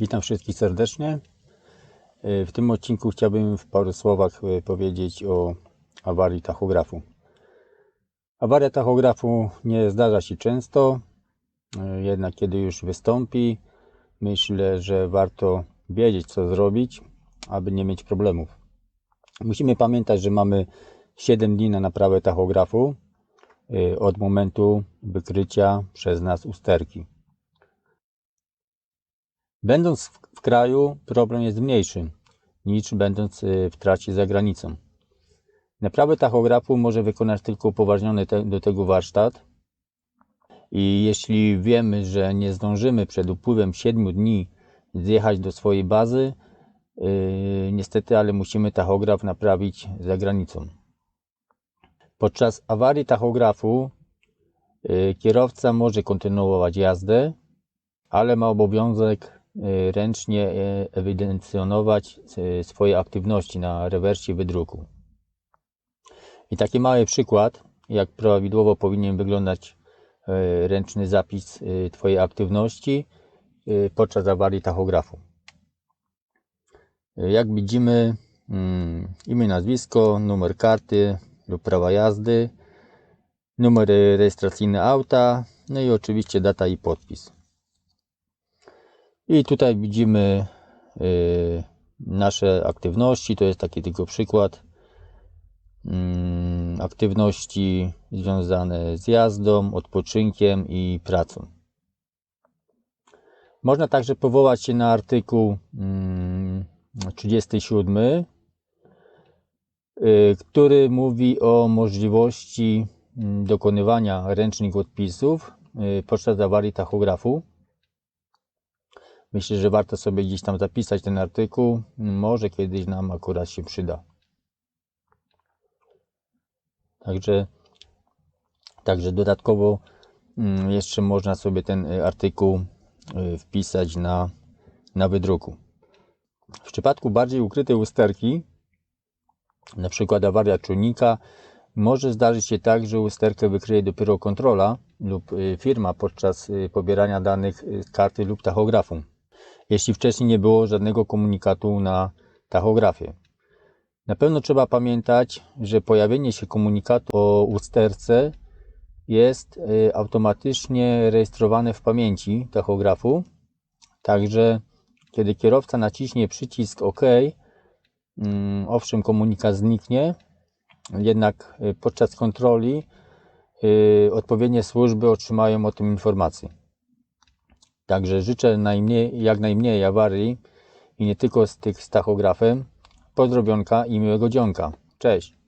Witam wszystkich serdecznie. Y, W tym odcinku chciałbym w paru słowach y, powiedzieć o awarii tachografu. Awaria tachografu nie zdarza się często, y, jednak kiedy już wystąpi, myślę, że warto wiedzieć, co zrobić, aby nie mieć problemów. Musimy pamiętać, że mamy 7 dni na naprawę tachografu od momentu wykrycia przez nas usterki. Będąc w, kraju, problem jest mniejszy niż będąc y, w tracie za granicą. Naprawę tachografu może wykonać tylko upoważniony te, do tego warsztat. I jeśli wiemy, że nie zdążymy przed upływem 7 dni zjechać do swojej bazy, yy, niestety, ale musimy tachograf naprawić za granicą. Podczas awarii tachografu yy, kierowca może kontynuować jazdę, ale ma obowiązek ręcznie y, ewidencjonować y, swoje aktywności na rewersie wydruku. I taki mały przykład, jak prawidłowo powinien wyglądać y, ręczny zapis y, Twojej aktywności y, podczas awarii tachografu. Y, Jak widzimy, mm, imię, nazwisko, numer karty lub prawa jazdy, numer y, rejestracyjny auta, no i oczywiście data i podpis. I tutaj widzimy y, nasze aktywności. To jest taki tylko przykład mm, aktywności związane z jazdą, odpoczynkiem i pracą. Można także powołać się na artykuł mm, 37, y, który mówi o możliwości mm, dokonywania ręcznych odpisów y, podczas awarii tachografu. Myślę, że warto sobie gdzieś tam zapisać ten artykuł. Może kiedyś nam akurat się przyda. Także, także dodatkowo mm, jeszcze można sobie ten y, artykuł y, wpisać na, na wydruku. W przypadku bardziej ukrytej usterki, na przykład awaria czujnika, może zdarzyć się tak, że usterkę wykryje dopiero kontrola lub y, firma podczas pobierania danych z karty lub tachografu jeśli wcześniej nie było żadnego komunikatu na tachografie. Na pewno trzeba pamiętać, że pojawienie się komunikatu o usterce jest y, automatycznie rejestrowane w pamięci tachografu. Także kiedy kierowca naciśnie przycisk OK, mm, owszem, komunikat zniknie, jednak y, podczas kontroli y, odpowiednie służby otrzymają o tym informację. Także życzę najmniej, jak najmniej awarii i nie tylko z tych z tachografem. Pozdrowionka i miłego dzionka. Cześć.